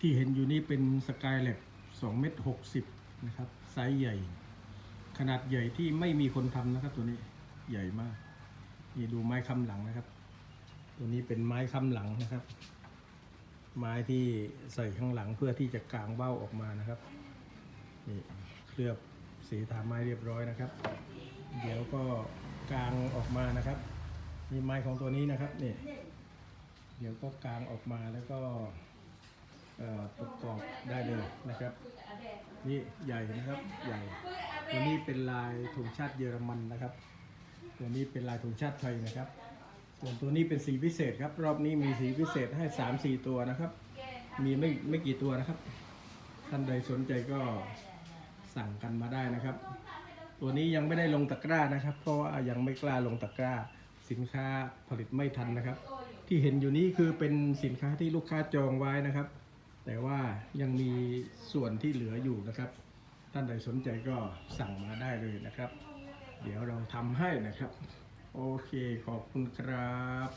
ที่เห็นอยู่นี่เป็นสกายแล็บ2เมตร60 นะครับ ไซส์ใหญ่ ขนาดใหญ่ที่ไม่มีคนทำนะครับ ตัวนี้ใหญ่มาก นี่ดูไม้ค้ำหลังนะครับ ตัวนี้เป็นไม้ค้ำหลังนะครับ ไม้ที่ใส่ข้างหลังเพื่อที่จะกางเบ้าออกมานะครับนี่เคลือบสีทาไม้เรียบร้อยนะครับ เดี๋ยวก็กางออกมานะครับนี่ไม้ของตัวนี้นะครับนี่เดี๋ยวก็กางออกมาแล้วก็ ประกอบได้เลยนะครับ นี่ใหญ่นะครับใหญ่ตัวนี้เป็นลายธงชาติเยอรมันนะครับ ตัวนี้เป็นลายธงชาติไทยนะครับ ส่วนตัวนี้เป็นสีพิเศษครับ รอบนี้มีสีพิเศษให้3 4ตัวนะครับ มีไม่ไม่กี่ตัวนะครับ ท่านใดสนใจก็สั่งกันมาได้นะครับ ตัวนี้ยังไม่ได้ลงตะกร้านะครับ เพราะว่ายังไม่กล้าลงตะกร้า สินค้าผลิตไม่ทันนะครับ ที่เห็นอยู่นี้คือเป็นสินค้าที่ลูกค้าจองไว้นะครับ แต่ว่ายังมีส่วนที่เหลืออยู่นะครับ ท่านใดสนใจก็สั่งมาได้เลยนะครับ เดี๋ยวเราทำให้นะครับ โอเคขอบคุณครับ